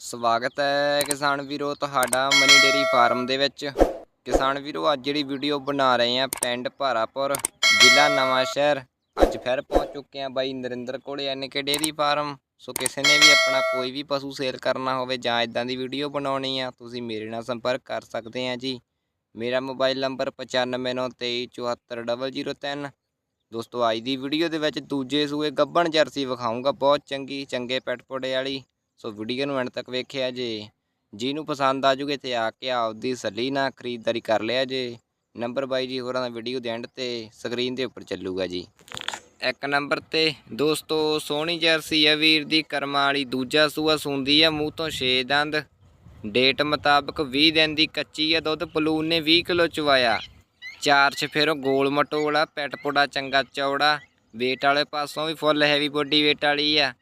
ਸਵਾਗਤ ਹੈ ਕਿਸਾਨ ਵੀਰੋ, ਤੁਹਾਡਾ ਮਨੀ ਡੇਰੀ ਫਾਰਮ ਦੇ ਵਿੱਚ। ਕਿਸਾਨ ਵੀਰੋ, ਅੱਜ ਜਿਹੜੀ ਵੀਡੀਓ ਬਣਾ ਰਹੇ ਆ ਪਿੰਡ ਭਾਰਾਪੁਰ, ਜ਼ਿਲ੍ਹਾ ਨਵਾਂ ਸ਼ਹਿਰ। ਅੱਜ ਫਿਰ ਪਹੁੰਚ ਚੁੱਕੇ ਆ ਬਾਈ ਨਰਿੰਦਰ ਕੋਲੇ ਐਨ ਕੇ ਡੇਰੀ ਫਾਰਮ। ਸੋ ਕਿਸੇ ਨੇ ਵੀ ਆਪਣਾ ਕੋਈ ਵੀ ਪਸ਼ੂ ਸੇਲ ਕਰਨਾ ਹੋਵੇ ਜਾਂ ਇਦਾਂ ਦੀ ਵੀਡੀਓ ਬਣਾਉਣੀ ਆ, ਤੁਸੀਂ ਮੇਰੇ ਨਾਲ ਸੰਪਰਕ ਕਰ ਸਕਦੇ ਆ ਜੀ। ਮੇਰਾ ਮੋਬਾਈਲ ਨੰਬਰ 9593244003 ਦੋਸਤੋ, ਅੱਜ ਦੀ ਵੀਡੀਓ ਦੇ ਵਿੱਚ ਦੂਜੇ ਸੂਏ ਗੱਬਣ ਜਰਸੀ ਵਿਖਾਊਂਗਾ, ਬਹੁਤ ਚੰਗੀ, ਚੰਗੇ ਪੈਟਪੋੜੇ ਵਾਲੀ। ਸੋ ਵੀਡੀਓ ਨੂੰ ਐਂਡ ਤੱਕ ਵੇਖਿਆ ਜੇ। ਜਿਹਨੂੰ ਪਸੰਦ ਆ ਜੂਗੇ ਤੇ ਆ ਕੇ ਆਪਦੀ ਸੱਲੀ ਨਾਲ ਖਰੀਦਦਾਰੀ ਕਰ ਲਿਆ ਜੇ। ਨੰਬਰ ਬਾਈ ਜੀ, ਹੋਰਾਂ ਦਾ ਵੀਡੀਓ ਦੇ ਐਂਡ ਤੇ ਸਕਰੀਨ ਦੇ ਉੱਪਰ ਚੱਲੂਗਾ ਜੀ। ਇੱਕ ਨੰਬਰ ਤੇ, ਦੋਸਤੋ, ਸੋਹਣੀ ਜਰਸੀ ਆ ਵੀਰ ਦੀ, ਕਰਮਾਂ ਵਾਲੀ। ਦੂਜਾ ਸੂਆ ਸੁੰਦੀ ਆ, ਮੂੰਹ ਤੋਂ 6 ਦੰਦ। ਡੇਟ ਮੁਤਾਬਕ 20 ਦਿਨ ਦੀ ਕੱਚੀ ਆ ਦੁੱਧ, ਪਲੂਨ ਨੇ 20 ਕਿਲੋ ਚਵਾਇਆ। ਚਾਰ ਚਫੇਰੋਂ ਗੋਲ ਮਟੋਲਾ, ਪੈਟ ਪੁੜਾ, ਚੰਗਾ ਚੌੜਾ। ਵੇਟ ਵਾਲੇ ਪਾਸੋਂ ਵੀ ਫੁੱਲ ਹੈਵੀ ਬੋਡੀ ਵੇਟ ਵਾਲੀ ਆ।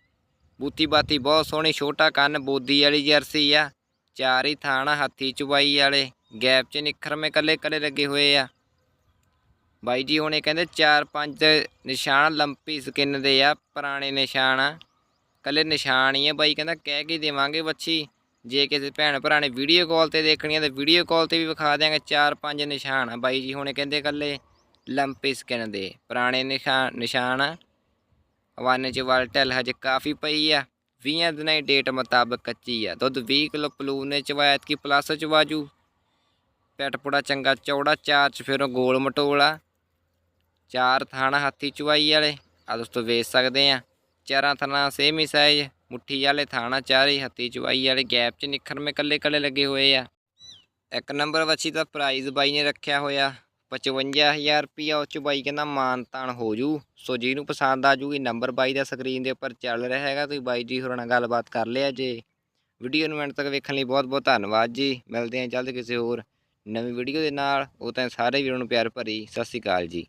ਬੂਤੀ ਬਾਤੀ ਬਹੁਤ ਸੋਹਣੀ, ਛੋਟਾ ਕੰਨ, ਬੋਦੀ ਵਾਲੀ ਜਰਸੀ ਆ। ਚਾਰ ਹੀ ਥਾਣਾ, ਹੱਥੀ ਚੁਬਾਈ ਵਾਲੇ। ਗੈਪ 'ਚ ਨਿਖਰਮੇ ਕੱਲੇ ਕੱਲੇ ਲੱਗੇ ਹੋਏ ਆ। ਬਾਈ ਜੀ ਹੁਣੇ ਕਹਿੰਦੇ ਚਾਰ ਪੰਜ ਨਿਸ਼ਾਨ ਲੰਪੀ ਸਕਿਨ ਦੇ ਆ, ਪੁਰਾਣੇ ਨਿਸ਼ਾਨ ਆ। ਕੱਲੇ ਨਿਸ਼ਾਨ ਹੀ ਆ, ਬਾਈ ਕਹਿੰਦਾ ਕਹਿ ਕੇ ਦੇਵਾਂਗੇ ਬੱਚੀ ਜੇ ਕਿਸੇ ਭੈਣ ਭਰਾ ਨੇ ਵੀਡੀਓ ਕਾਲ ਤੇ ਦੇਖਣੀ ਆ ਤਾਂ ਵੀਡੀਓ ਕਾਲ ਤੇ ਵੀ ਵਿਖਾ ਦਿਆਂਗੇ, ਚਾਰ ਪੰਜ ਨਿਸ਼ਾਨ ਆ। ਬਾਈ ਜੀ ਹੁਣੇ ਕਹਿੰਦੇ ਕੱਲੇ ਲੰਪੀ ਸਕਿਨ ਦੇ, ਪੁਰਾਣੇ ਨਿਸ਼ਾਨ ਨਿਸ਼ਾਨ ਆ। ਹਵਾਨੇ ਚ ਵਲਟਲ ਹਜੇ ਕਾਫੀ ਪਈ ਆ। 20 ਦਿਨਾਂ ਦੀ ਡੇਟ ਮੁਤਾਬਕ ਕੱਚੀ ਆ। ਦੁੱਧ 20 ਕਿਲੋ ਪਲੂ ਨੇ ਚਵਾਇਤ ਕੀ ਪਲੱਸ ਚ ਵਾਜੂ। ਪੈਟ ਪੁੜਾ ਚੰਗਾ ਚੌੜਾ, ਚਾਰ ਚ ਫਿਰ ਗੋਲ ਮਟੋਲਾ। ਚਾਰ ਥਾਣਾ ਹੱਥੀ ਚੁਆਈ ਵਾਲੇ ਆ ਦੋਸਤੋ ਵੇਚ ਸਕਦੇ ਆ। ਚਾਰਾਂ ਥਾਣਾ ਸੇਮ ਹੀ ਸਾਈਜ਼, ਮੁੱਠੀ ਵਾਲੇ ਥਾਣਾ ਚਾਰੇ ਹੱਥੀ ਚੁਆਈ ਵਾਲੇ, ਗੈਪ ਚ ਨਿਖਰਮੇ ਕੱਲੇ ਕੱਲੇ ਲੱਗੇ ਹੋਏ ਆ। ਇੱਕ ਨੰਬਰ ਵੱਛੀ ਦਾ ਪ੍ਰਾਈਜ਼ ਬਾਈ ਨੇ ਰੱਖਿਆ ਹੋਇਆ। 55000 ਰੁਪਿਆ ਉਹ ਚ ਬਾਈ ਕਹਿੰਦਾ ਮਾਨ ਤਾਨ ਹੋ ਜੂ। ਸੋ ਜਿਹਨੂੰ ਪਸੰਦ ਆ ਜੂਗੀ ਨੰਬਰ ਬਾਈ ਦਾ ਸਕਰੀਨ ਦੇ ਉੱਪਰ ਚੱਲ ਰਿਹਾ ਹੈਗਾ। ਤੁਸੀਂ ਬਾਈ ਜੀ ਹੋਰਾਂ ਨਾਲ ਗੱਲਬਾਤ ਕਰ ਲਿਆ ਜੇ। ਵੀਡੀਓ ਨੂੰ ਐਂਡ ਤੱਕ ਵੇਖਣ ਲਈ ਬਹੁਤ ਬਹੁਤ ਧੰਨਵਾਦ ਜੀ। ਮਿਲਦੇ ਹਾਂ ਜਲਦ ਕਿਸੇ ਹੋਰ ਨਵੀਂ ਵੀਡੀਓ ਦੇ ਨਾਲ। ਉਹ ਤਾਂ ਸਾਰੇ ਵੀਰਾਂ ਨੂੰ ਪਿਆਰ ਭਰੀ ਸਤਿ ਸ਼੍ਰੀ ਅਕਾਲ ਜੀ।